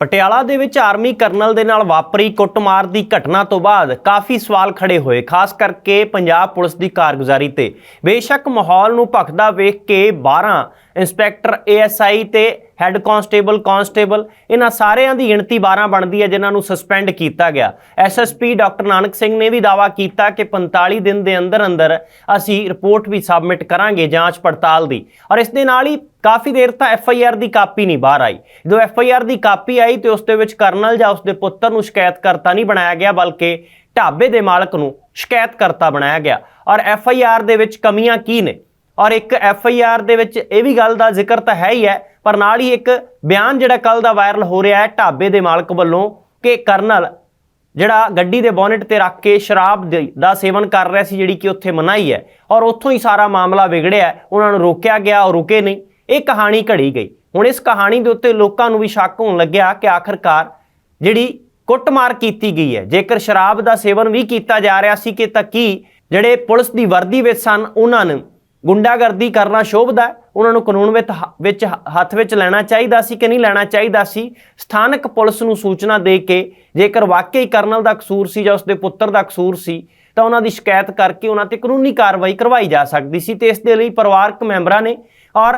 ਪਟਿਆਲਾ ਦੇ ਵਿੱਚ army colonel ਦੇ ਨਾਲ ਵਾਪਰੀ ਕੁੱਟਮਾਰ ਦੀ ਘਟਨਾ ਤੋਂ ਬਾਅਦ ਕਾਫੀ ਸਵਾਲ ਖੜੇ ਹੋਏ, ਖਾਸ ਕਰਕੇ ਪੰਜਾਬ ਪੁਲਿਸ ਦੀ ਕਾਰਗੁਜ਼ਾਰੀ ਤੇ। ਬੇਸ਼ੱਕ ਮਾਹੌਲ ਨੂੰ ਭਖਦਾ ਵੇਖ ਕੇ 12 ਇੰਸਪੈਕਟਰ ਏਐਸਆਈ ਤੇ ਹੈੱਡ ਕਾਂਸਟੇਬਲ ਕਾਂਸਟੇਬਲ, ਇਹਨਾਂ ਸਾਰਿਆਂ ਦੀ ਗਿਣਤੀ 12 ਬਣਦੀ ਹੈ, ਜਿਨ੍ਹਾਂ ਨੂੰ ਸਸਪੈਂਡ ਕੀਤਾ ਗਿਆ। ਐਸਐਸਪੀ ਡਾਕਟਰ ਨਾਨਕ ਸਿੰਘ ਨੇ ਵੀ ਦਾਅਵਾ ਕੀਤਾ ਕਿ 45 ਦਿਨ ਦੇ ਅੰਦਰ ਅੰਦਰ ਅਸੀਂ ਰਿਪੋਰਟ ਵੀ ਸਬਮਿਟ ਕਰਾਂਗੇ ਜਾਂਚ ਪੜਤਾਲ ਦੀ। ਔਰ ਇਸ ਦੇ ਨਾਲ ਹੀ ਕਾਫੀ ਦੇਰ ਤਾਂ ਐਫ ਆਈ ਆਰ ਦੀ ਕਾਪੀ ਨਹੀਂ ਬਾਹਰ ਆਈ। ਜਦੋਂ ਐਫ ਆਈ ਆਰ ਦੀ ਕਾਪੀ ਆਈ ਤੇ ਉਸ ਦੇ ਵਿੱਚ ਕਰਨਲ ਜਾਂ ਉਸ ਦੇ ਪੁੱਤਰ ਨੂੰ ਸ਼ਿਕਾਇਤਕਰਤਾ ਨਹੀਂ ਬਣਾਇਆ ਗਿਆ, ਬਲਕਿ ਢਾਬੇ ਦੇ ਮਾਲਕ ਨੂੰ ਸ਼ਿਕਾਇਤਕਰਤਾ ਬਣਾਇਆ ਗਿਆ। ਔਰ ਐਫ ਆਈ ਆਰ ਦੇ ਵਿੱਚ ਕਮੀਆਂ ਕੀ ਨੇ? ਔਰ ਇੱਕ ਐਫ ਆਈ ਆਰ ਦੇ ਵਿੱਚ ਇਹ ਵੀ ਗੱਲ ਦਾ ਜ਼ਿਕਰ ਤਾਂ ਹੈ ਹੀ ਹੈ ਪਰ ਨਾਲ ਹੀ ਇੱਕ ਬਿਆਨ ਜਿਹੜਾ ਕੱਲ ਦਾ ਵਾਇਰਲ ਹੋ ਰਿਹਾ ਹੈ ਢਾਬੇ ਦੇ ਮਾਲਕ ਵੱਲੋਂ ਕਿ ਕਰਨਲ ਜਿਹੜਾ ਗੱਡੀ ਦੇ ਬੋਨਟ ਤੇ ਰੱਖ ਕੇ ਸ਼ਰਾਬ ਦੇ- ਦਾ ਸੇਵਨ ਕਰ ਰਿਹਾ ਸੀ, ਜਿਹੜੀ ਕਿ ਉੱਥੇ ਮਨਾਈ ਹੈ ਔਰ ਉੱਥੋਂ ਹੀ ਸਾਰਾ ਮਾਮਲਾ ਵਿਗੜਿਆ ਉਹਨਾਂ ਨੂੰ ਰੋਕਿਆ ਗਿਆ ਔਰ ਰੁਕੇ ਨਹੀਂ। ਇਹ ਕਹਾਣੀ ਘੜੀ ਗਈ। ਹੁਣ ਇਸ ਕਹਾਣੀ ਦੇ ਉੱਤੇ ਲੋਕਾਂ ਨੂੰ ਵੀ ਸ਼ੱਕ ਹੋਣ ਲੱਗਿਆ ਕਿ ਆਖਰਕਾਰ ਜਿਹੜੀ ਕੁੱਟਮਾਰ ਕੀਤੀ ਗਈ ਹੈ, ਜੇਕਰ ਸ਼ਰਾਬ ਦਾ ਸੇਵਨ ਵੀ ਕੀਤਾ ਜਾ ਰਿਹਾ ਸੀ ਕਿ ਤਾਂ ਕੀ ਜਿਹੜੇ ਪੁਲਿਸ ਦੀ ਵਰਦੀ ਵਿੱਚ ਸਨ, ਉਹਨਾਂ ਨੂੰ ਗੁੰਡਾਗਰਦੀ ਕਰਨਾ ਸ਼ੋਭਦਾ ਉਹਨਾਂ ਨੂੰ ਕਾਨੂੰਨ ਵਿੱਚ ਹ- ਵਿੱਚ ਹੱਥ ਵਿੱਚ ਲੈਣਾ ਚਾਹੀਦਾ ਸੀ ਕਿ ਨਹੀਂ ਲੈਣਾ ਚਾਹੀਦਾ ਸੀ। ਸਥਾਨਕ ਪੁਲਿਸ ਨੂੰ ਸੂਚਨਾ ਦੇ ਕੇ ਜੇਕਰ ਵਾਕਈ ਕਰਨਲ ਦਾ ਕਸੂਰ ਸੀ ਜਾਂ ਉਸਦੇ ਪੁੱਤਰ ਦਾ ਕਸੂਰ ਸੀ, ਤਾਂ ਉਹਨਾਂ ਦੀ ਸ਼ਿਕਾਇਤ ਕਰਕੇ ਉਹਨਾਂ ਤੇ ਕਾਨੂੰਨੀ ਕਾਰਵਾਈ ਕਰਵਾਈ ਜਾ ਸਕਦੀ ਸੀ ਤੇ ਇਸ ਦੇ ਲਈ ਪਰਿਵਾਰਕ ਮੈਂਬਰਾਂ ਨੇ ਔਰ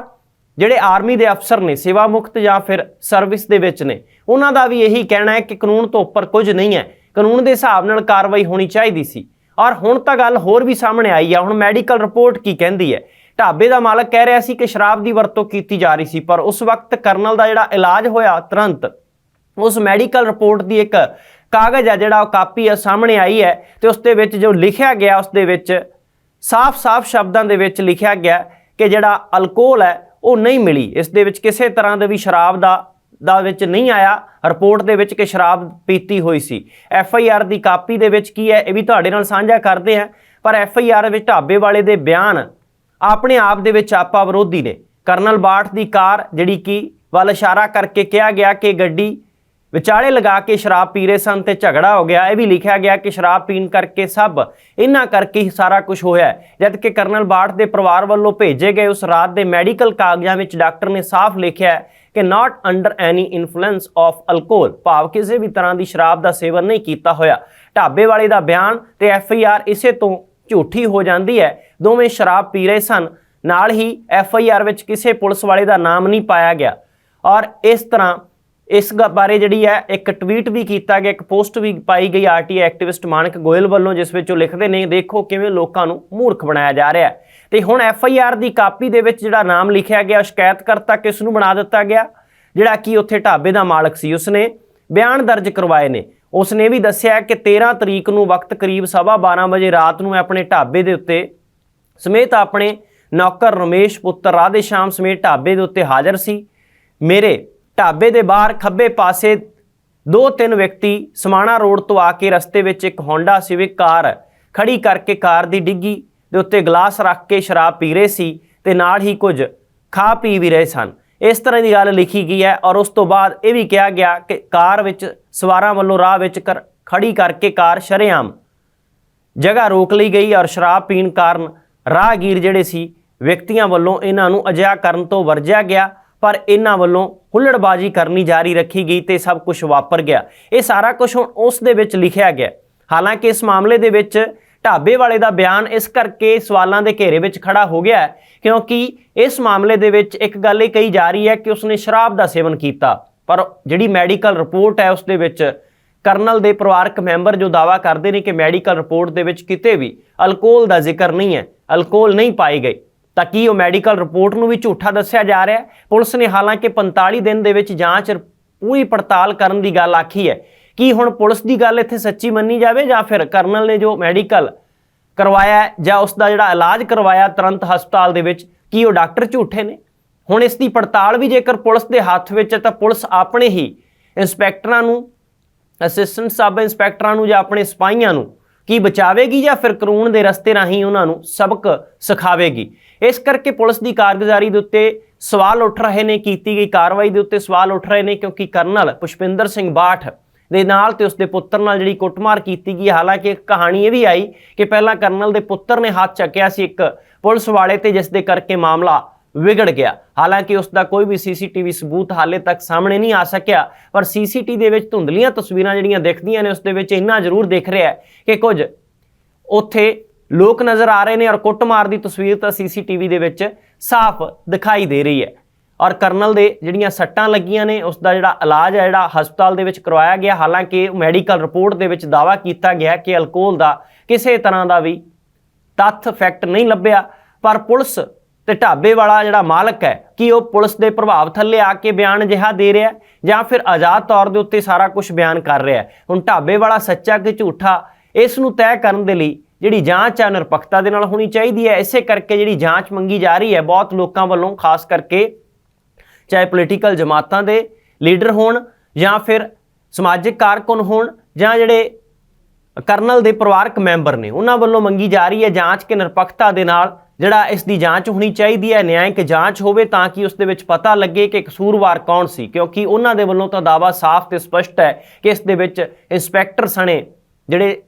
ਜਿਹੜੇ ਆਰਮੀ ਦੇ ਅਫਸਰ ਨੇ, ਸੇਵਾ ਮੁਕਤ ਜਾਂ ਫਿਰ ਸਰਵਿਸ ਦੇ ਵਿੱਚ ਨੇ, ਉਹਨਾਂ ਦਾ ਵੀ ਇਹੀ ਕਹਿਣਾ ਹੈ ਕਿ ਕਾਨੂੰਨ ਤੋਂ ਉੱਪਰ ਕੁਝ ਨਹੀਂ ਹੈ। ਕਾਨੂੰਨ ਦੇ ਹਿਸਾਬ ਨਾਲ ਕਾਰਵਾਈ ਹੋਣੀ ਚਾਹੀਦੀ ਸੀ। ਔਰ ਹੁਣ ਤਾਂ ਗੱਲ ਹੋਰ ਵੀ ਸਾਹਮਣੇ ਆਈ ਆ, ਹੁਣ ਮੈਡੀਕਲ ਰਿਪੋਰਟ ਕੀ ਕਹਿੰਦੀ ਹੈ? ਢਾਬੇ ਦਾ ਮਾਲਕ ਕਹਿ ਰਿਹਾ ਸੀ ਕਿ ਸ਼ਰਾਬ ਦੀ ਵਰਤੋਂ ਕੀਤੀ ਜਾ ਰਹੀ ਸੀ, ਪਰ ਉਸ ਵਕਤ ਕਰਨਲ ਦਾ ਜਿਹੜਾ ਇਲਾਜ ਹੋਇਆ ਤੁਰੰਤ, ਉਸ ਮੈਡੀਕਲ ਰਿਪੋਰਟ ਦੀ ਇੱਕ ਕਾਗਜ਼ ਆ ਜਿਹੜਾ ਉਹ ਕਾਪੀ ਆ ਸਾਹਮਣੇ ਆਈ ਹੈ ਤੇ ਉਸ ਦੇ ਵਿੱਚ ਜੋ ਲਿਖਿਆ ਗਿਆ, ਉਸ ਦੇ ਵਿੱਚ ਸਾਫ਼-ਸਾਫ਼ ਸ਼ਬਦਾਂ ਦੇ ਵਿੱਚ ਲਿਖਿਆ ਗਿਆ ਕਿ ਜਿਹੜਾ ਅਲਕੋਹਲ ਹੈ ਉਹ ਨਹੀਂ ਮਿਲੀ। ਇਸ ਦੇ ਵਿੱਚ ਕਿਸੇ ਤਰ੍ਹਾਂ ਦੇ ਵੀ ਸ਼ਰਾਬ ਦਾ ਦਾ ਵਿੱਚ ਨਹੀਂ ਆਇਆ, ਰਿਪੋਰਟ ਦੇ ਵਿੱਚ ਕਿ ਸ਼ਰਾਬ ਪੀਤੀ ਹੋਈ ਸੀ। ਐਫ ਆਈ ਆਰ ਦੀ ਕਾਪੀ ਦੇ ਵਿੱਚ ਕੀ ਹੈ, ਇਹ ਵੀ ਤੁਹਾਡੇ ਨਾਲ ਸਾਂਝਾ ਕਰਦੇ ਹਾਂ। ਪਰ ਐਫ ਆਈ ਆਰ ਵਿੱਚ ਢਾਬੇ ਵਾਲੇ ਦੇ ਬਿਆਨ ਆਪਣੇ ਆਪ ਦੇ ਵਿੱਚ ਆਪਾ ਵਿਰੋਧੀ ਨੇ। ਕਰਨਲ ਬਾਠ ਦੀ ਕਾਰ ਜਿਹੜੀ ਕਿ ਵੱਲ ਇਸ਼ਾਰਾ ਕਰਕੇ ਕਿਹਾ ਗਿਆ ਕਿ ਗੱਡੀ ਵਿਚਾਲੇ ਲਗਾ ਕੇ ਸ਼ਰਾਬ ਪੀ ਰਹੇ ਸਨ ਤੇ ਝਗੜਾ ਹੋ ਗਿਆ। ਇਹ ਵੀ ਲਿਖਿਆ ਗਿਆ ਕਿ ਸ਼ਰਾਬ ਪੀਣ ਕਰਕੇ ਸਭ, ਇਹਨਾਂ ਕਰਕੇ ਹੀ ਸਾਰਾ ਕੁਝ ਹੋਇਆ ਹੈ। ਜਦ ਕਿ ਕਰਨਲ ਬਾਠ ਦੇ ਪਰਿਵਾਰ ਵੱਲੋਂ ਭੇਜੇ ਗਏ ਉਸ ਰਾਤ ਦੇ ਮੈਡੀਕਲ ਕਾਗਜ਼ਾਂ ਵਿੱਚ ਡਾਕਟਰ ਨੇ ਸਾਫ਼ ਲਿਖਿਆ ਕਿ not under any influence of alcohol ਭਾਵ ਕਿਸੇ ਵੀ ਤਰ੍ਹਾਂ ਦੀ ਸ਼ਰਾਬ ਦਾ ਸੇਵਨ ਨਹੀਂ ਕੀਤਾ ਹੋਇਆ। ਢਾਬੇ ਵਾਲੇ ਦਾ ਬਿਆਨ ਤੇ ਐਫ ਆਈ ਆਰ ਇਸੇ ਤੋਂ ਝੂਠੀ ਹੋ ਜਾਂਦੀ ਹੈ। ਦੋਵੇਂ ਸ਼ਰਾਬ ਪੀ ਰਹੇ ਸਨ। ਨਾਲ ਹੀ ਐਫ ਆਈ ਆਰ ਵਿੱਚ ਕਿਸੇ ਪੁਲਿਸ ਵਾਲੇ ਦਾ ਨਾਮ ਨਹੀਂ ਪਾਇਆ ਗਿਆ। ਔਰ ਇਸ ਤਰ੍ਹਾਂ ਇਸ ਗ- ਬਾਰੇ ਜਿਹੜੀ ਹੈ, ਇੱਕ ਟਵੀਟ ਵੀ ਕੀਤਾ ਗਿਆ, ਇੱਕ ਪੋਸਟ ਵੀ ਪਾਈ ਗਈ ਆਰਟੀ ਐਕਟਿਵਿਸਟ ਮਾਨਕ ਗੋਇਲ ਵੱਲੋਂ, ਜਿਸ ਵਿੱਚ ਉਹ ਲਿਖਦੇ ਨੇ, ਦੇਖੋ ਕਿਵੇਂ ਲੋਕਾਂ ਨੂੰ ਮੂਰਖ ਬਣਾਇਆ ਜਾ ਰਿਹਾ ਹੈ। ਤੇ ਹੁਣ ਐਫ ਆਈ ਆਰ ਦੀ ਕਾਪੀ ਦੇ ਵਿੱਚ ਜਿਹੜਾ ਨਾਮ ਲਿਖਿਆ ਗਿਆ, ਸ਼ਿਕਾਇਤਕਰਤਾ ਕਿਸ ਨੂੰ ਬਣਾ ਦਿੱਤਾ ਗਿਆ? ਜਿਹੜਾ ਕਿ ਉੱਥੇ ਢਾਬੇ ਦਾ ਮਾਲਕ ਸੀ, ਉਸਨੇ ਬਿਆਨ ਦਰਜ ਕਰਵਾਏ ਨੇ। ਉਸਨੇ ਵੀ ਦੱਸਿਆ ਕਿ 13 ਤਰੀਕ ਨੂੰ ਵਕਤ ਕਰੀਬ ਸਵਾ 12 ਵਜੇ ਰਾਤ ਨੂੰ ਆਪਣੇ ਢਾਬੇ ਦੇ ਉੱਤੇ ਸਮੇਤ ਆਪਣੇ ਨੌਕਰ ਰਮੇਸ਼ ਪੁੱਤਰ ਰਾਧੇ ਸ਼ਾਮ ਸਮੇਤ ਢਾਬੇ ਦੇ ਉੱਤੇ ਹਾਜ਼ਰ ਸੀ। ਮੇਰੇ ਢਾਬੇ ਦੇ ਬਾਹਰ ਖੱਬੇ ਪਾਸੇ ਦੋ ਤਿੰਨ ਵਿਅਕਤੀ ਸਮਾਣਾ ਰੋਡ ਤੋਂ ਆ ਕੇ ਰਸਤੇ ਵਿੱਚ ਇੱਕ ਹੋਂਡਾ ਸਿਵਿਕ ਕਾਰ ਖੜੀ ਕਰਕੇ ਕਾਰ ਦੀ ਡਿੱਗੀ, ਦੇ ਉੱਤੇ ਗਲਾਸ ਰੱਖ ਕੇ ਸ਼ਰਾਬ ਪੀ ਰਹੇ ਸੀ ਤੇ ਨਾਲ ਹੀ ਕੁਝ ਖਾ ਪੀ ਵੀ ਰਹੇ ਸਨ। ਇਸ ਤਰ੍ਹਾਂ ਦੀ ਗੱਲ ਲਿਖੀ ਗਈ ਹੈ ਔਰ ਉਸ ਤੋਂ ਬਾਅਦ ਇਹ ਵੀ ਕਿਹਾ ਗਿਆ ਕਿ ਕਾਰ ਵਿੱਚ ਸਵਾਰਾਂ ਵੱਲੋਂ ਰਾਹ ਵਿੱਚ ਕਰ- ਖੜੀ ਕਰਕੇ ਕਾਰ ਸ਼ਰੇਆਮ ਜਗ੍ਹਾ ਰੋਕ ਲਈ ਗਈ ਔਰ ਸ਼ਰਾਬ ਪੀਣ ਕਾਰਨ ਰਾਹਗੀਰ ਜਿਹੜੇ ਸੀ, ਵਿਅਕਤੀਆਂ ਵੱਲੋਂ ਇਹਨਾਂ ਨੂੰ ਅਜਿਹਾ ਕਰਨ ਤੋਂ ਵਰਜਿਆ ਗਿਆ। ਪਰ ਇਹਨਾਂ ਵੱਲੋਂ ਹੁੱਲੜਬਾਜ਼ੀ ਕਰਨੀ ਜਾਰੀ ਰੱਖੀ ਗਈ ਤੇ ਸਭ ਕੁਝ ਵਾਪਰ ਗਿਆ। ਇਹ ਸਾਰਾ ਕੁਝ ਹੁਣ ਉਸ ਦੇ ਵਿੱਚ ਲਿਖਿਆ ਗਿਆ ਹਾਲਾਂਕਿ ਇਸ ਮਾਮਲੇ ਦੇ ਵਿੱਚ ਢਾਬੇ ਵਾਲੇ ਦਾ ਬਿਆਨ ਇਸ ਕਰਕੇ ਸਵਾਲਾਂ ਦੇ ਘੇਰੇ ਵਿੱਚ ਖੜਾ ਹੋ ਗਿਆ ਕਿਉਂਕਿ ਇਸ ਮਾਮਲੇ ਦੇ ਵਿੱਚ ਇੱਕ ਗੱਲ ਇਹ ਕਹੀ ਜਾ ਰਹੀ ਹੈ ਕਿ ਉਸਨੇ ਸ਼ਰਾਬ ਦਾ ਸੇਵਨ ਕੀਤਾ। ਪਰ ਜਿਹੜੀ ਮੈਡੀਕਲ ਰਿਪੋਰਟ ਹੈ ਉਸ ਦੇ ਵਿੱਚ ਕਰਨਲ ਦੇ ਪਰਿਵਾਰਕ ਮੈਂਬਰ ਜੋ ਦਾਵਾ ਕਰਦੇ ਨੇ ਕਿ ਮੈਡੀਕਲ ਰਿਪੋਰਟ ਦੇ ਵਿੱਚ ਕਿਤੇ ਵੀ ਅਲਕੋਹਲ ਦਾ ਜ਼ਿਕਰ ਨਹੀਂ ਹੈ, ਅਲਕੋਹਲ ਨਹੀਂ ਪਾਈ ਗਈ ਤਾਂ ਕੀ ਉਹ ਮੈਡੀਕਲ ਰਿਪੋਰਟ ਨੂੰ ਵੀ ਝੂਠਾ ਦੱਸਿਆ ਜਾ ਰਿਹਾ ਹੈ? ਪੁਲਿਸ ਨੇ ਹਾਲਾਂਕਿ 45 ਦਿਨ ਦੇ ਵਿੱਚ ਜਾਂਚ ਪੂਰੀ ਪੜਤਾਲ ਕਰਨ ਦੀ ਗੱਲ ਆਖੀ ਹੈ। ਕੀ ਹੁਣ ਪੁਲਿਸ ਦੀ ਗੱਲ ਇੱਥੇ ਸੱਚੀ ਮੰਨੀ ਜਾਵੇ ਜਾਂ ਫਿਰ ਕਰਨਲ ਨੇ ਜੋ ਮੈਡੀਕਲ ਕਰਵਾਇਆ ਜਾਂ ਉਸ ਦਾ ਜਿਹੜਾ ਇਲਾਜ ਕਰਵਾਇਆ ਤੁਰੰਤ ਹਸਪਤਾਲ ਦੇ ਵਿੱਚ, ਕੀ ਉਹ ਡਾਕਟਰ ਝੂਠੇ ਨੇ? ਹੁਣ ਇਸ ਦੀ ਪੜਤਾਲ ਵੀ ਜੇਕਰ ਪੁਲਿਸ ਦੇ ਹੱਥ ਵਿੱਚ ਹੈ ਤਾਂ ਪੁਲਿਸ ਆਪਣੇ ਹੀ ਇੰਸਪੈਕਟਰਾਂ ਨੂੰ, ਅਸਿਸਟੈਂਟ ਸਬ ਇੰਸਪੈਕਟਰਾਂ ਨੂੰ ਜਾਂ ਆਪਣੇ ਸਿਪਾਹੀਆਂ ਨੂੰ ਕੀ ਬਚਾਵੇਗੀ ਜਾਂ ਫਿਰ ਕਾਨੂੰਨ ਦੇ ਰਸਤੇ ਰਾਹੀਂ ਉਹਨਾਂ ਨੂੰ ਸਬਕ ਸਿਖਾਵੇਗੀ? ਇਸ ਕਰਕੇ ਪੁਲਿਸ ਦੀ ਕਾਰਗੁਜ਼ਾਰੀ ਦੇ ਉੱਤੇ ਸਵਾਲ ਉੱਠ ਰਹੇ ਨੇ, ਕੀਤੀ ਗਈ ਕਾਰਵਾਈ ਦੇ ਉੱਤੇ ਸਵਾਲ ਉੱਠ ਰਹੇ ਨੇ ਕਿਉਂਕਿ ਕਰਨਲ ਪੁਸ਼ਪਿੰਦਰ ਸਿੰਘ ਬਾਠ ਦੇ ਨਾਲ ਤੇ ਉਸਦੇ ਪੁੱਤਰ ਨਾਲ ਜਿਹੜੀ ਕੁੱਟਮਾਰ ਕੀਤੀ ਗਈ ਹਾਲਾਂਕਿ ਇੱਕ ਕਹਾਣੀ ਇਹ ਵੀ ਆਈ ਕਿ ਪਹਿਲਾਂ ਕਰਨਲ ਦੇ ਪੁੱਤਰ ਨੇ ਹੱਥ ਚੱਕਿਆ ਸੀ ਇੱਕ ਪੁਲਿਸ ਵਾਲੇ ਤੇ, ਜਿਸ ਦੇ ਕਰਕੇ ਮਾਮਲਾ ਵਿਗੜ ਗਿਆ। ਹਾਲਾਂਕਿ ਉਸ ਦਾ ਕੋਈ ਵੀ ਸੀਸੀਟੀਵੀ ਸਬੂਤ ਹਾਲੇ ਤੱਕ ਸਾਹਮਣੇ ਨਹੀਂ ਆ ਸਕਿਆ, ਪਰ ਸੀਸੀਟੀ ਦੇ ਵਿੱਚ ਧੁੰਦਲੀਆਂ ਤਸਵੀਰਾਂ ਜਿਹੜੀਆਂ ਦਿਖਦੀਆਂ ਨੇ ਉਸ ਦੇ ਵਿੱਚ ਇੰਨਾ ਜ਼ਰੂਰ ਦਿਖ ਰਿਹਾ ਕਿ ਕੁਝ ਉੱਥੇ ਲੋਕ ਨਜ਼ਰ ਆ ਰਹੇ ਨੇ ਔਰ ਕੁੱਟਮਾਰ ਦੀ ਤਸਵੀਰ ਤਾਂ ਸੀਸੀਟੀਵੀ ਦੇ ਵਿੱਚ ਸਾਫ਼ ਦਿਖਾਈ ਦੇ ਰਹੀ ਹੈ। ਔਰ ਕਰਨਲ ਦੇ ਜਿਹੜੀਆਂ ਸੱਟਾਂ ਲੱਗੀਆਂ ਨੇ ਉਸ ਦਾ ਜਿਹੜਾ ਇਲਾਜ ਹੈ, ਜਿਹੜਾ ਹਸਪਤਾਲ ਦੇ ਵਿੱਚ ਕਰਵਾਇਆ ਗਿਆ, ਹਾਲਾਂਕਿ ਮੈਡੀਕਲ ਰਿਪੋਰਟ ਦੇ ਵਿੱਚ ਦਾਵਾ ਕੀਤਾ ਗਿਆ ਕਿ ਅਲਕੋਹਲ ਦਾ ਕਿਸੇ ਤਰ੍ਹਾਂ ਦਾ ਵੀ ਤੱਥ, ਫੈਕਟ ਨਹੀਂ ਲੱਭਿਆ, ਪਰ ਪੁਲਿਸ ਤੇ ਢਾਬੇ ਵਾਲਾ ਜਿਹੜਾ ਮਾਲਕ ਹੈ, ਕਿ ਉਹ ਪੁਲਿਸ ਦੇ ਪ੍ਰਭਾਵ ਥੱਲੇ ਆ ਕੇ ਬਿਆਨ ਜਿਹਾ ਦੇ ਰਿਹਾ ਜਾਂ ਫਿਰ ਆਜ਼ਾਦ ਤੌਰ ਦੇ ਉੱਤੇ ਸਾਰਾ ਕੁਝ ਬਿਆਨ ਕਰ ਰਿਹਾ ਹੁਣ ਢਾਬੇ ਵਾਲਾ ਸੱਚਾ ਕਿ ਝੂਠਾ, ਇਸ ਨੂੰ ਤੈਅ ਕਰਨ ਦੇ ਲਈ ਜਿਹੜੀ ਜਾਂਚ ਹੈ ਨਿਰਪੱਖਤਾ ਦੇ ਨਾਲ ਹੋਣੀ ਚਾਹੀਦੀ ਹੈ। ਇਸੇ ਕਰਕੇ ਜਿਹੜੀ ਜਾਂਚ ਮੰਗੀ ਜਾ ਰਹੀ ਹੈ, ਬਹੁਤ ਲੋਕਾਂ ਵੱਲੋਂ, ਖਾਸ ਕਰਕੇ ਚਾਹੇ ਪੋਲੀਟੀਕਲ ਜਮਾਤਾਂ ਦੇ ਲੀਡਰ ਹੋਣ ਜਾਂ ਫਿਰ ਸਮਾਜਿਕ ਕਾਰਕੁਨ ਹੋਣ ਜਾਂ ਜਿਹੜੇ ਕਰਨਲ ਦੇ ਪਰਿਵਾਰਕ ਮੈਂਬਰ ਨੇ, ਉਹਨਾਂ ਵੱਲੋਂ ਮੰਗੀ ਜਾ ਰਹੀ ਹੈ ਜਾਂਚ ਕਿ ਨਿਰਪੱਖਤਾ ਦੇ ਨਾਲ ਜਿਹੜਾ ਇਸ ਦੀ ਜਾਂਚ ਹੋਣੀ ਚਾਹੀਦੀ ਹੈ, ਨਿਆਂਇਕ ਜਾਂਚ ਹੋਵੇ ਤਾਂ ਕਿ ਉਸ ਦੇ ਵਿੱਚ ਪਤਾ ਲੱਗੇ ਕਿ ਕਸੂਰਵਾਰ ਕੌਣ ਸੀ, ਕਿਉਂਕਿ ਉਹਨਾਂ ਦੇ ਵੱਲੋਂ ਤਾਂ ਦਾਵਾ ਸਾਫ਼ ਤੇ ਸਪਸ਼ਟ ਹੈ ਕਿ ਇਸ ਦੇ ਵਿੱਚ ਇੰਸਪੈਕਟਰ ਸਣੇ, ਜਿਹੜੇ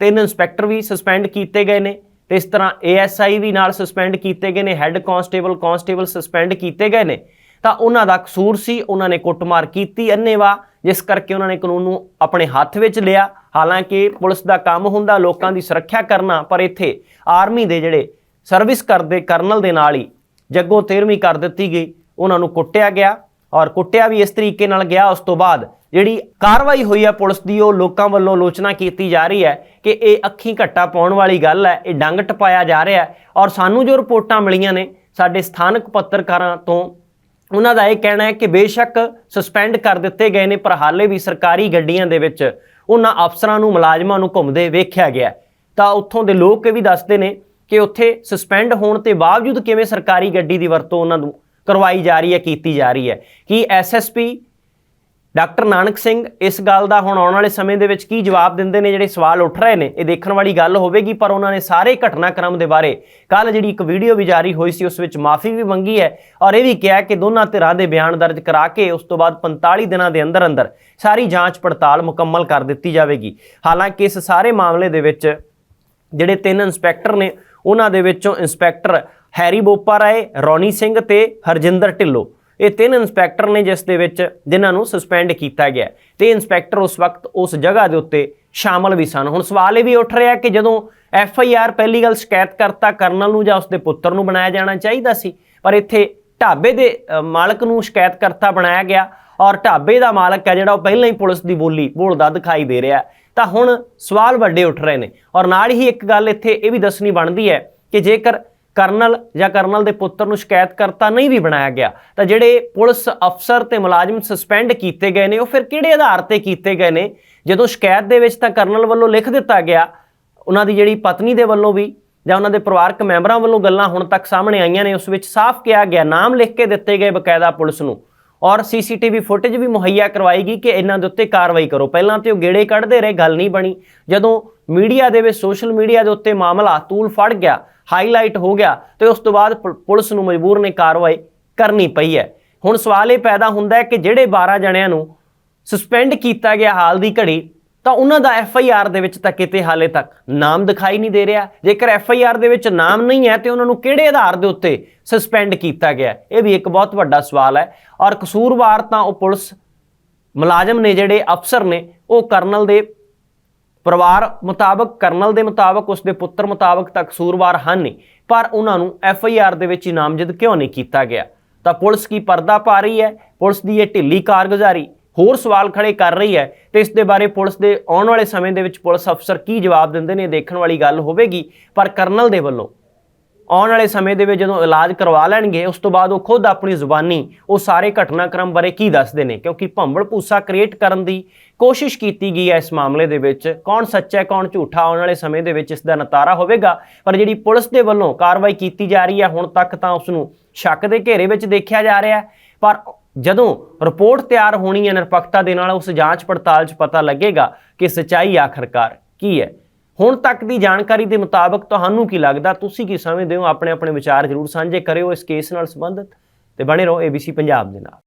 ਤਿੰਨ ਇੰਸਪੈਕਟਰ ਵੀ ਸਸਪੈਂਡ ਕੀਤੇ ਗਏ ਨੇ ਤੇ ਇਸ ਤਰ੍ਹਾਂ ਏਐਸਆਈ ਵੀ ਨਾਲ ਸਸਪੈਂਡ ਕੀਤੇ ਗਏ ਨੇ, ਹੈੱਡ ਕਾਂਸਟੇਬਲ ਕਾਂਸਟੇਬਲ ਸਸਪੈਂਡ ਕੀਤੇ ਗਏ ਨੇ, ਤਾਂ ਉਹਨਾਂ ਦਾ ਕਸੂਰ ਸੀ, ਉਹਨਾਂ ਨੇ ਕੁੱਟਮਾਰ ਕੀਤੀ ਅੰਨੇਵਾ ਜਿਸ ਕਰਕੇ ਉਹਨਾਂ ਨੇ ਕਾਨੂੰਨ ਨੂੰ ਆਪਣੇ ਹੱਥ ਵਿੱਚ ਲਿਆ। ਹਾਲਾਂਕਿ ਪੁਲਿਸ ਦਾ ਕੰਮ ਹੁੰਦਾ ਲੋਕਾਂ ਦੀ ਸੁਰੱਖਿਆ ਕਰਨਾ, ਪਰ ਇੱਥੇ ਆਰਮੀ ਦੇ ਜਿਹੜੇ ਸਰਵਿਸ ਕਰਦੇ ਕਰਨਲ ਦੇ ਨਾਲ ਹੀ ਜੱਗੋ 13ਵੀਂ ਕਰ ਦਿੱਤੀ ਗਈ। ਉਹਨਾਂ ਨੂੰ ਕੁੱਟਿਆ ਗਿਆ ਔਰ ਕੁੱਟਿਆ ਵੀ ਇਸ ਤਰੀਕੇ ਨਾਲ ਗਿਆ। ਉਸ ਤੋਂ ਬਾਅਦ ਜਿਹੜੀ ਕਾਰਵਾਈ ਹੋਈ ਹੈ ਪੁਲਿਸ ਦੀ, ਉਹ ਲੋਕਾਂ ਵੱਲੋਂ ਆਲੋਚਨਾ ਕੀਤੀ ਜਾ ਰਹੀ ਹੈ ਕਿ ਇਹ ਅੱਖੀਂ ਘੱਟਾ ਪਾਉਣ ਵਾਲੀ ਗੱਲ ਹੈ, ਇਹ ਡੰਗ ਟਪਾਇਆ ਜਾ ਰਿਹਾ ਹੈ ਔਰ ਸਾਨੂੰ ਜੋ ਰਿਪੋਰਟਾਂ ਮਿਲੀਆਂ ਨੇ ਸਾਡੇ ਸਥਾਨਕ ਪੱਤਰਕਾਰਾਂ ਤੋਂ, ਉਹਨਾਂ ਦਾ ਇਹ ਕਹਿਣਾ ਹੈ ਕਿ ਬੇਸ਼ੱਕ ਸਸਪੈਂਡ ਕਰ ਦਿੱਤੇ ਗਏ ਨੇ, ਪਰ ਹਾਲੇ ਵੀ ਸਰਕਾਰੀ ਗੱਡੀਆਂ ਦੇ ਵਿੱਚ ਉਹਨਾਂ ਅਫਸਰਾਂ ਨੂੰ ਮੁਲਾਜ਼ਮਾਂ ਨੂੰ ਘੁੰਮਦੇ ਵੇਖਿਆ ਗਿਆ ਤਾਂ ਉੱਥੋਂ ਦੇ ਲੋਕ ਇਹ ਵੀ ਦੱਸਦੇ ਨੇ ਕਿ ਉੱਥੇ ਸਸਪੈਂਡ ਹੋਣ ਤੇ ਬਾਵਜੂਦ ਕਿਵੇਂ ਸਰਕਾਰੀ ਗੱਡੀ ਦੀ ਵਰਤੋਂ ਉਹਨਾਂ ਨੂੰ ਕਰਵਾਈ ਜਾ ਰਹੀ ਹੈ, ਕੀਤੀ ਜਾ ਰਹੀ ਹੈ। ਕੀ ਐਸਐਸਪੀ ਡਾਕਟਰ ਨਾਨਕ ਸਿੰਘ ਇਸ ਗੱਲ ਦਾ ਹੁਣ ਆਉਣ ਵਾਲੇ ਸਮੇਂ ਦੇ ਵਿੱਚ ਕੀ ਜਵਾਬ ਦਿੰਦੇ ਨੇ? ਜਿਹੜੇ ਸਵਾਲ ਉੱਠ ਰਹੇ ਨੇ, ਇਹ ਦੇਖਣ ਵਾਲੀ ਗੱਲ ਹੋਵੇਗੀ, ਪਰ ਉਹਨਾਂ ਨੇ ਸਾਰੇ ਘਟਨਾਕ੍ਰਮ ਦੇ ਬਾਰੇ ਕੱਲ ਜਿਹੜੀ ਇੱਕ ਵੀਡੀਓ ਵੀ ਜਾਰੀ ਹੋਈ ਸੀ, ਉਸ ਵਿੱਚ ਮਾਫੀ ਵੀ ਮੰਗੀ ਹੈ ਔਰ ਇਹ ਵੀ ਕਿਹਾ ਕਿ ਦੋਨਾਂ ਧਿਰਾਂ ਦੇ ਬਿਆਨ ਦਰਜ ਕਰਾ ਕੇ ਉਸ ਤੋਂ ਬਾਅਦ 45 ਦਿਨਾਂ ਦੇ ਅੰਦਰ ਅੰਦਰ ਸਾਰੀ ਜਾਂਚ ਪੜਤਾਲ ਮੁਕੰਮਲ ਕਰ ਦਿੱਤੀ ਜਾਵੇਗੀ। ਹਾਲਾਂਕਿ ਇਸ ਸਾਰੇ ਮਾਮਲੇ ਦੇ ਵਿੱਚ ਜਿਹੜੇ ਤਿੰਨ ਇੰਸਪੈਕਟਰ ਨੇ ਉਹਨਾਂ ਦੇ ਵਿੱਚੋਂ ਇੰਸਪੈਕਟਰ ਹੈਰੀ ਬੋਪਾ ਰਾਏ, ਰੌਣੀ ਸਿੰਘ ਤੇ ਹਰਜਿੰਦਰ ਢਿੱਲੋਂ। ਇਹ ਤਿੰਨ ਇੰਸਪੈਕਟਰ ਨੇ ਜਿਸ ਦੇ ਵਿੱਚ ਜਿਨ੍ਹਾਂ ਨੂੰ ਸਸਪੈਂਡ ਕੀਤਾ ਗਿਆ ਤੇ ਇੰਸਪੈਕਟਰ ਉਸ ਵਕਤ ਉਸ ਜਗ੍ਹਾ ਦੇ ਉੱਤੇ ਸ਼ਾਮਲ ਵੀ ਸਨ। ਹੁਣ ਸਵਾਲ ਇਹ ਵੀ ਉੱਠ ਰਿਹਾ ਕਿ ਜਦੋਂ ਐਫ ਆਈ ਆਰ ਪਹਿਲੀ ਗੱਲ ਸ਼ਿਕਾਇਤ ਕਰਤਾ ਕਰਨਲ ਨੂੰ ਜਾਂ ਉਸਦੇ ਪੁੱਤਰ ਨੂੰ ਬਣਾਇਆ ਜਾਣਾ ਚਾਹੀਦਾ ਸੀ, ਪਰ ਇੱਥੇ ਢਾਬੇ ਦੇ ਮਾਲਕ ਨੂੰ ਸ਼ਿਕਾਇਤ ਕਰਤਾ ਬਣਾਇਆ ਗਿਆ ਔਰ ਢਾਬੇ ਦਾ ਮਾਲਕ ਹੈ ਜਿਹੜਾ ਉਹ ਪਹਿਲਾਂ ਹੀ ਪੁਲਿਸ ਦੀ ਬੋਲੀ, ਬੋਲਦਾ ਦਿਖਾਈ ਦੇ ਰਿਹਾ ਤਾਂ ਹੁਣ ਸਵਾਲ ਵੱਡੇ ਉੱਠ ਰਹੇ ਨੇ। ਔਰ ਨਾਲ ਹੀ ਇੱਕ ਗੱਲ ਇੱਥੇ ਇਹ ਵੀ ਦੱਸਣੀ ਬਣਦੀ ਹੈ ਕਿ ਜੇਕਰ ਕਰਨਲ ਜਾਂ ਕਰਨਲ ਦੇ ਪੁੱਤਰ ਨੂੰ ਸ਼ਿਕਾਇਤਕਰਤਾ ਨਹੀਂ ਵੀ ਬਣਾਇਆ ਗਿਆ, ਤਾਂ ਜਿਹੜੇ ਪੁਲਿਸ ਅਫਸਰ ਤੇ ਮੁਲਾਜ਼ਮ ਸਸਪੈਂਡ ਕੀਤੇ ਗਏ ਨੇ, ਉਹ ਫਿਰ ਕਿਹੜੇ ਆਧਾਰ ਤੇ ਕੀਤੇ ਗਏ ਨੇ? ਜਦੋਂ ਸ਼ਿਕਾਇਤ ਦੇ ਵਿੱਚ ਤਾਂ ਕਰਨਲ ਵੱਲੋਂ ਲਿਖ ਦਿੱਤਾ ਗਿਆ, ਉਹਨਾਂ ਦੀ ਜਿਹੜੀ ਪਤਨੀ ਦੇ ਵੱਲੋਂ ਵੀ ਜਾਂ ਉਹਨਾਂ ਦੇ ਪਰਿਵਾਰਕ ਮੈਂਬਰਾਂ ਵੱਲੋਂ ਗੱਲਾਂ ਹੁਣ ਤੱਕ ਸਾਹਮਣੇ ਆਈਆਂ ਨੇ, ਉਸ ਵਿੱਚ ਸਾਫ਼ ਕਿਹਾ ਗਿਆ, ਨਾਮ ਲਿਖ ਕੇ ਦਿੱਤੇ ਗਏ ਬਕਾਇਦਾ ਪੁਲਿਸ ਨੂੰ। ਔਰ ਸੀਸੀਟੀਵੀ ਫੁਟੇਜ ਵੀ ਮੁਹੱਈਆ ਕਰਵਾਏਗੀ ਕਿ ਇਹਨਾਂ ਦੇ ਉੱਤੇ ਕਾਰਵਾਈ ਕਰੋ। ਪਹਿਲਾਂ ਤੇ ਉਹ ਗੇੜੇ ਕੱਢਦੇ ਰਹੇ, ਗੱਲ ਨਹੀਂ ਬਣੀ। ਜਦੋਂ ਮੀਡੀਆ ਦੇ ਵਿੱਚ, ਸੋਸ਼ਲ ਮੀਡੀਆ ਦੇ ਉੱਤੇ ਮਾਮਲਾ ਤੂਲ ਫੜ ਗਿਆ, ਹਾਈਲਾਈਟ ਹੋ ਗਿਆ, ਤੇ ਉਸ ਤੋਂ ਬਾਅਦ ਪੁ- ਪੁਲਿਸ ਨੂੰ ਮਜਬੂਰ ਨੇ ਕਾਰਵਾਈ ਕਰਨੀ ਪਈ ਹੈ। ਹੁਣ ਸਵਾਲ ਇਹ ਪੈਦਾ ਹੁੰਦਾ ਹੈ ਕਿ ਜਿਹੜੇ 12 ਜਣਿਆਂ ਨੂੰ ਸਸਪੈਂਡ ਕੀਤਾ ਗਿਆ ਹਾਲ ਦੀ ਘੜੀ ਤਾਂ ਉਹਨਾਂ ਦਾ ਐਫ ਆਈ ਆਰ ਦੇ ਵਿੱਚ ਤਾਂ ਕਿਤੇ ਹਾਲੇ ਤੱਕ ਨਾਮ ਦਿਖਾਈ ਨਹੀਂ ਦੇ ਰਿਹਾ। ਜੇਕਰ ਐਫ ਆਈ ਆਰ ਦੇ ਵਿੱਚ ਨਾਮ ਨਹੀਂ ਹੈ, ਤੇ ਉਹਨਾਂ ਨੂੰ ਕਿਹੜੇ ਆਧਾਰ ਦੇ ਉੱਤੇ ਸਸਪੈਂਡ ਕੀਤਾ ਗਿਆ ਇਹ ਵੀ ਇੱਕ ਬਹੁਤ ਵੱਡਾ ਸਵਾਲ ਹੈ। ਔਰ ਕਸੂਰਵਾਰ ਤਾਂ ਉਹ ਪੁਲਿਸ ਮੁਲਾਜ਼ਮ ਨੇ, ਜਿਹੜੇ ਅਫਸਰ ਨੇ, ਉਹ ਕਰਨਲ ਦੇ ਪਰਿਵਾਰ ਮੁਤਾਬਕ, ਕਰਨਲ ਦੇ ਮੁਤਾਬਕ, ਉਸਦੇ ਪੁੱਤਰ ਮੁਤਾਬਕ ਤਾਂ ਕਸੂਰਵਾਰ ਹਨ ਨਹੀਂ ਪਰ ਉਹਨਾਂ ਨੂੰ ਐਫ ਆਈ ਆਰ ਦੇ ਵਿੱਚ ਹੀ ਨਾਮਜ਼ਦ ਕਿਉਂ ਨਹੀਂ ਕੀਤਾ ਗਿਆ? ਤਾਂ ਪੁਲਿਸ ਕੀ ਪਰਦਾ ਪਾ ਰਹੀ ਹੈ? ਪੁਲਿਸ ਦੀ ਇਹ ਢਿੱਲੀ ਕਾਰਗੁਜ਼ਾਰੀ ਹੋਰ ਸਵਾਲ ਖੜੇ ਕਰ ਰਹੀ ਹੈ ਤੇ ਇਸ ਦੇ ਬਾਰੇ ਪੁਲਿਸ ਦੇ ਆਉਣ ਵਾਲੇ ਸਮੇਂ ਦੇ ਵਿੱਚ ਪੁਲਿਸ ਅਫਸਰ ਕੀ ਜਵਾਬ ਦਿੰਦੇ ਨੇ ਦੇਖਣ ਵਾਲੀ ਗੱਲ ਹੋਵੇਗੀ। ਪਰ ਕਰਨਲ ਦੇ ਵੱਲੋਂ ਆਉਣ ਵਾਲੇ ਸਮੇਂ ਦੇ ਵਿੱਚ ਜਦੋਂ ਇਲਾਜ ਕਰਵਾ ਲੈਣਗੇ, ਉਸ ਤੋਂ ਬਾਅਦ ਉਹ ਖੁਦ ਆਪਣੀ ਜ਼ੁਬਾਨੀ, ਉਹ ਸਾਰੇ ਘਟਨਾਕ੍ਰਮ ਬਾਰੇ ਕੀ ਦੱਸਦੇ ਨੇ? ਕਿਉਂਕਿ ਭੰਬਲ ਭੂਸਾ ਕ੍ਰੀਏਟ ਕਰਨ ਦੀ ਕੋਸ਼ਿਸ਼ ਕੀਤੀ ਗਈ ਹੈ ਇਸ ਮਾਮਲੇ ਦੇ ਵਿੱਚ। ਕੌਣ ਸੱਚਾ ਹੈ, ਕੌਣ ਝੂਠਾ ਆਉਣ ਵਾਲੇ ਸਮੇਂ ਦੇ ਵਿੱਚ ਇਸ ਦਾ ਨਤਾਰਾ ਹੋਵੇਗਾ। ਪਰ ਜਿਹੜੀ ਪੁਲਿਸ ਦੇ ਵੱਲੋਂ ਕਾਰਵਾਈ ਕੀਤੀ ਜਾ ਰਹੀ ਹੈ, ਹੁਣ ਤੱਕ ਤਾਂ ਉਸ ਨੂੰ ਸ਼ੱਕ ਦੇ ਘੇਰੇ ਵਿੱਚ ਦੇਖਿਆ ਜਾ ਰਿਹਾ ਪਰ ਜਦੋਂ ਰਿਪੋਰਟ ਤਿਆਰ ਹੋਣੀ ਹੈ ਨਿਰਪੱਖਤਾ ਦੇ ਨਾਲ, ਉਸ ਜਾਂਚ ਪੜਤਾਲ 'ਚ ਪਤਾ ਲੱਗੇਗਾ ਕਿ ਸਚਾਈ ਆਖਰਕਾਰ ਕੀ ਹੈ। ਹੁਣ ਤੱਕ ਦੀ ਜਾਣਕਾਰੀ ਦੇ ਮੁਤਾਬਕ ਤੁਹਾਨੂੰ ਕੀ ਲੱਗਦਾ? ਤੁਸੀਂ ਕੀ ਸਮਝਦੇ ਹੋ? ਆਪਣੇ ਆਪਣੇ ਵਿਚਾਰ ਜ਼ਰੂਰ ਸਾਂਝੇ ਕਰਿਓ ਇਸ ਕੇਸ ਨਾਲ ਸੰਬੰਧਿਤ ਤੇ ਬਣੇ ਰਹੋ ABC ਪੰਜਾਬ ਦੇ ਨਾਲ।